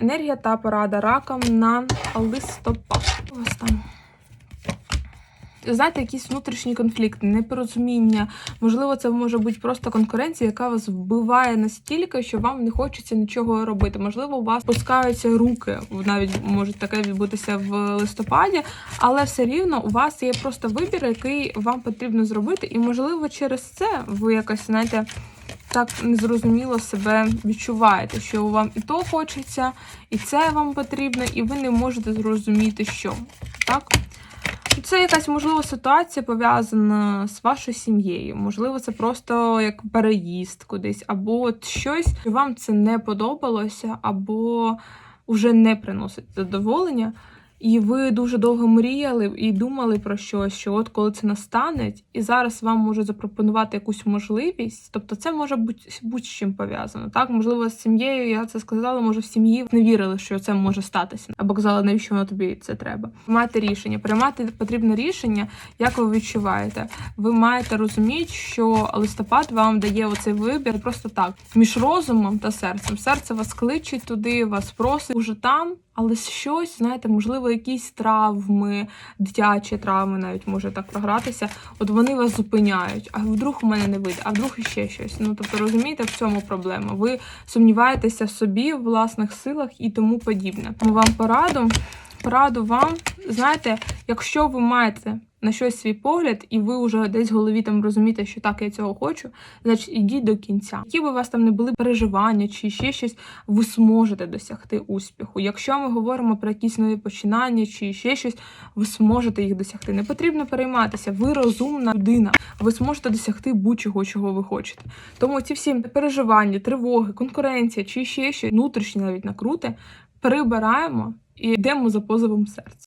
Енергія та порада ракам на листопад. Ось там. Знаєте, якісь внутрішні конфлікти, непорозуміння. Можливо, це може бути просто конкуренція, яка вас вбиває настільки, що вам не хочеться нічого робити. Можливо, у вас пускаються руки, навіть може таке відбутися в листопаді, але все рівно у вас є просто вибір, який вам потрібно зробити, і можливо, через це ви якось знаєте. Так незрозуміло себе відчуваєте, що вам і то хочеться, і це вам потрібно, і ви не можете зрозуміти, що так. Це якась можливо ситуація пов'язана з вашою сім'єю. Можливо, це просто як переїзд кудись, або от щось, що вам це не подобалося, або вже не приносить задоволення. І ви дуже довго мріяли і думали про щось, що от коли це настане, і зараз вам можуть запропонувати якусь можливість. Тобто, це може бути будь-чим пов'язано. Так, можливо, з сім'єю я це сказала, може в сім'ї не вірили, що це може статися, або казали, навіщо воно тобі це треба. Приймати рішення. Приймати потрібне рішення, як ви відчуваєте. Ви маєте розуміти, що листопад вам дає оцей вибір просто так між розумом та серцем. Серце вас кличе туди, вас просить уже там. Але щось, знаєте, можливо, якісь травми, дитячі травми навіть може так програтися. От вони вас зупиняють. А вдруг у мене не вийде, а вдруг іще щось. Ну тобто, розумієте, в цьому проблема. Ви сумніваєтеся в собі, в власних силах і тому подібне. Ми вам пораду. Пораду вам, знаєте, якщо ви маєте на щось свій погляд, і ви вже десь в голові там розумієте, що так, я цього хочу, значить ідіть до кінця. Які б у вас там не були переживання чи ще щось, ви зможете досягти успіху. Якщо ми говоримо про якісь нові починання чи ще щось, ви зможете їх досягти. Не потрібно перейматися. Ви розумна людина. Ви зможете досягти будь-чого, чого ви хочете. Тому ці всі переживання, тривоги, конкуренція чи ще щось внутрішні навіть накрути, перебираємо і йдемо за позовом серця.